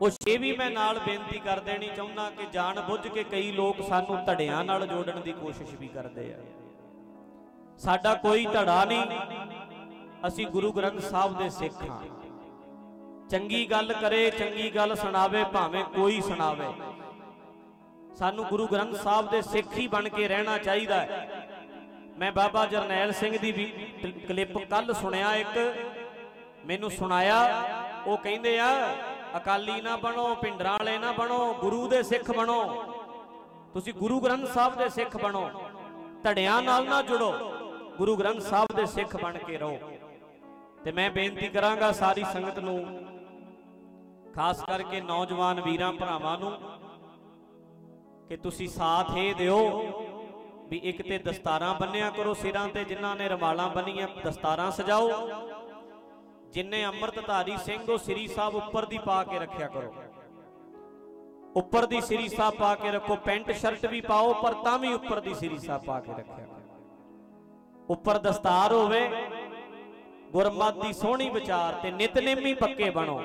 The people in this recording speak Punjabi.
ਉਹ ਇਹ ਵੀ ਮੈਂ ਨਾਲ ਬੇਨਤੀ ਕਰ ਦੇਣੀ ਚਾਹੁੰਦਾ ਕਿ ਜਾਣ ਬੁੱਝ ਕੇ ਕਈ ਲੋਕ ਸਾਨੂੰ ਧੜਿਆਂ ਨਾਲ ਜੋੜਨ ਦੀ ਕੋਸ਼ਿਸ਼ ਵੀ ਕਰਦੇ ਆ। ਸਾਡਾ ਕੋਈ ਧੜਾ ਨਹੀਂ। ਅਸੀਂ ਗੁਰੂ ਗ੍ਰੰਥ ਸਾਹਿਬ ਦੇ ਸਿੱਖ ਹਾਂ। ਚੰਗੀ ਗੱਲ ਕਰੇ, ਚੰਗੀ ਗੱਲ ਸੁਣਾਵੇ, ਭਾਵੇਂ ਕੋਈ ਸੁਣਾਵੇ। ਸਾਨੂੰ ਗੁਰੂ ਗ੍ਰੰਥ ਸਾਹਿਬ ਦੇ ਸਿੱਖ ਹੀ ਬਣ ਕੇ ਰਹਿਣਾ ਚਾਹੀਦਾ ਹੈ। ਮੈਂ ਬਾਬਾ ਜਰਨੈਲ ਸਿੰਘ ਦੀ ਵੀ ਕਲਿੱਪ ਕੱਲ ਸੁਣਿਆ ਇੱਕ। ਮੈਨੂੰ ਸੁਣਾਇਆ, ਉਹ ਕਹਿੰਦੇ ਆ ਅਕਾਲੀ ਨਾ ਬਣੋ ਪਿੰਡਰਾਂ ਵਾਲੇ ਨਾ ਬਣੋ, ਗੁਰੂ ਦੇ ਸਿੱਖ ਬਣੋ। ਤੁਸੀਂ ਗੁਰੂ ਗ੍ਰੰਥ ਸਾਹਿਬ ਦੇ ਸਿੱਖ ਬਣੋ। ਧੜਿਆਂ ਨਾਲ ਨਾ ਜੁੜੋ। ਗੁਰੂ ਗ੍ਰੰਥ ਸਾਹਿਬ ਦੇ ਸਿੱਖ ਬਣ ਕੇ ਰਹੋ। ਤੇ ਮੈਂ ਬੇਨਤੀ ਕਰਾਂਗਾ ਸਾਰੀ ਸੰਗਤ ਨੂੰ, ਖਾਸ ਕਰਕੇ ਨੌਜਵਾਨ ਵੀਰਾਂ ਭਰਾਵਾਂ ਨੂੰ, ਕਿ ਤੁਸੀਂ ਸਾਥ ਇਹ ਦਿਓ ਵੀ ਇੱਕ ਤੇ ਦਸਤਾਰਾਂ ਬੰਨਿਆ ਕਰੋ ਸਿਰਾਂ ਤੇ, ਜਿਨ੍ਹਾਂ ਨੇ ਰਮਾਲਾਂ ਬੰਨੀਆਂ, ਦਸਤਾਰਾਂ ਸਜਾਓ। ਜਿੰਨੇ ਅੰਮ੍ਰਿਤਧਾਰੀ ਸਿੰਘ ਉਹ ਸ੍ਰੀ ਸਾਹਿਬ ਉੱਪਰ ਦੀ ਪਾ ਕੇ ਰੱਖਿਆ ਕਰੋ। ਉੱਪਰ ਦੀ ਸ੍ਰੀ ਸਾਹਿਬ ਪਾ ਕੇ ਰੱਖੋ, ਪੈਂਟ, ਸ਼ਰਟ ਵੀ ਪਾਓ, ਪਰ ਤਾਂ ਵੀ ਉੱਪਰ ਦੀ ਸ੍ਰੀ ਸਾਹਿਬ ਪਾ ਕੇ ਰੱਖਿਆ ਕਰੋ। ਉੱਪਰ ਦਸਤਾਰ ਹੋਵੇ, ਗੁਰਮਤ ਦੀ ਸੋਹਣੀ ਵਿਚਾਰ ਤੇ ਨਿਤਨੇਮੀ ਪੱਕੇ ਬਣੋ।